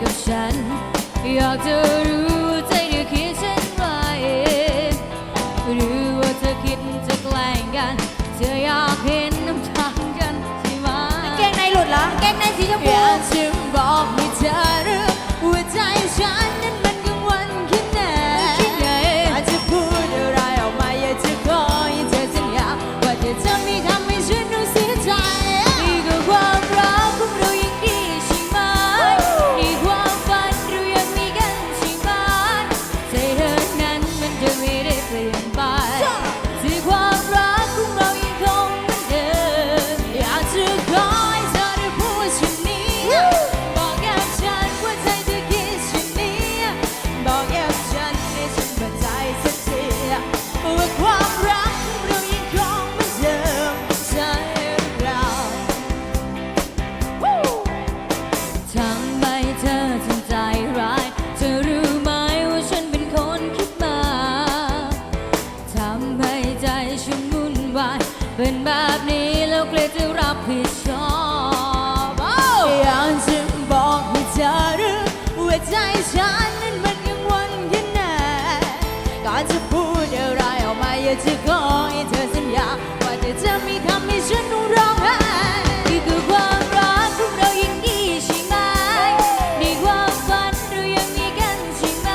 กับฉัน อยากจะรู้ใจเธอคิดเช่นไรหรือว่าเธอคิดจะแกล้งกัน เธออยากเห็นน้ำตากันใช่ไหมเกงในหลุดเหรอเกงในสีชมอพู ใจฉันนั้นมันกังวลแค่ไหนก่อนจะพูดอะไรออกมาอยากจะขอให้เธอสัญญาว่าเธอจะม่ทำให้ฉันต้องร้องไห้นี่คือความรักของเรายังดีใช่ไหมในความฝันเรายังมีกันใช่ไหม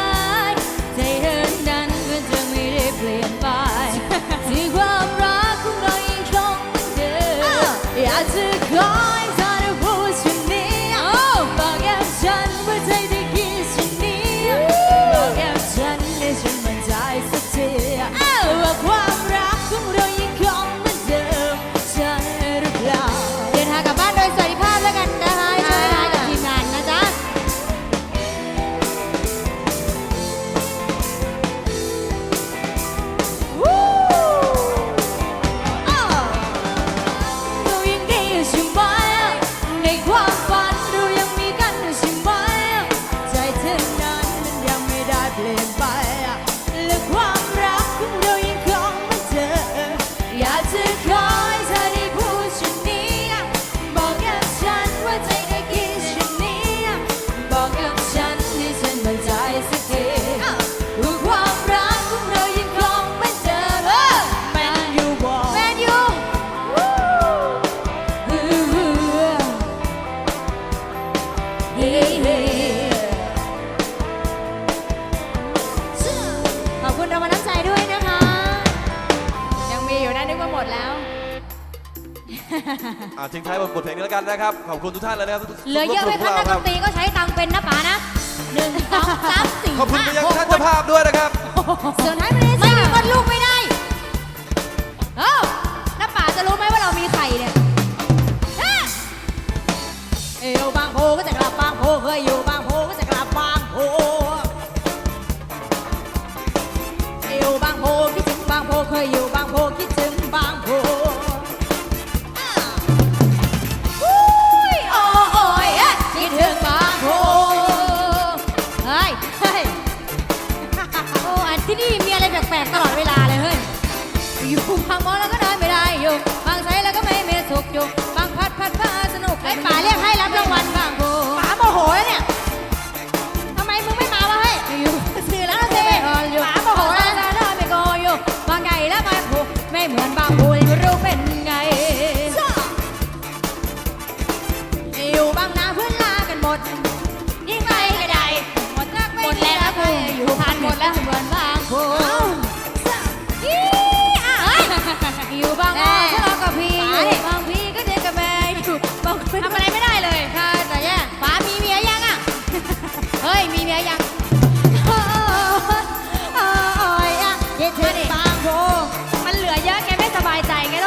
ใจเธอนั้นมันจะไม่ได้เปลี่ยนไปที่ความรักของเรายังคงเหมือนเดิมอยากจะขอ อ่าทิ้งท้ายบทบทเพลงนี้แล้วกันนะครับ ขอบคุณทุกท่านเลยนะครับเหลือเยอะไหมคะนักดนตรีก็ใช้ตังค์เป็นนะป๋านะหนึ่งสองสามสี่ขอบคุณห้าไปยังหกท่านเจ้าภาพด้วยนะครับส่วนท้ายไม่ได้ไม่มีคนลูกไม่ได้ เอ้าน้าป๋าจะรู้ไหมว่าเรามีไข่เนี่ยฮะเอวบางโพก็จะกลับบางโพเคยอยู่บางโพก็จะกลับบางโพเอวบางโพคิดถึงบางโพเคยอยู่บางโพคิด แปลกๆตลอดเวลาเลยเฮ้ย อยู่บางมอแล้วก็นอนไม่ได้อยู่ บางไซแล้วก็ไม่เมสุกอยู่ บางพัดพัดพาสนุกไอ้ป๋าเรียกให้รับรางวัลบางโบป๋าโมโหเนี่ยทำไมมึงไม่มาวะเฮ้ย อยู่สื่อแล้วเซ่ออนอยู่ป๋าโมโหแล้วนอนไม่โกอยู่ บางไงแล้วบางโบไม่เหมือนบางโบไม่รู้เป็นไง อยู่บางนาพื้นลากันหมด ยิ่งไปก็ได้หมดรักไม่แล้วอยู่ผ่านหมดแล้วเหมือนบางโบายใจก็ได้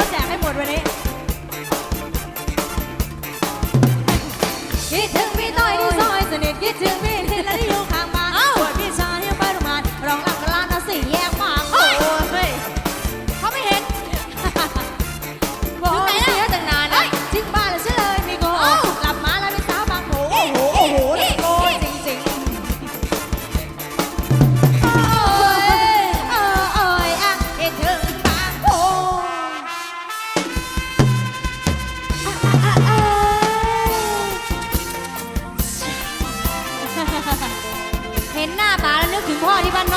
เ一般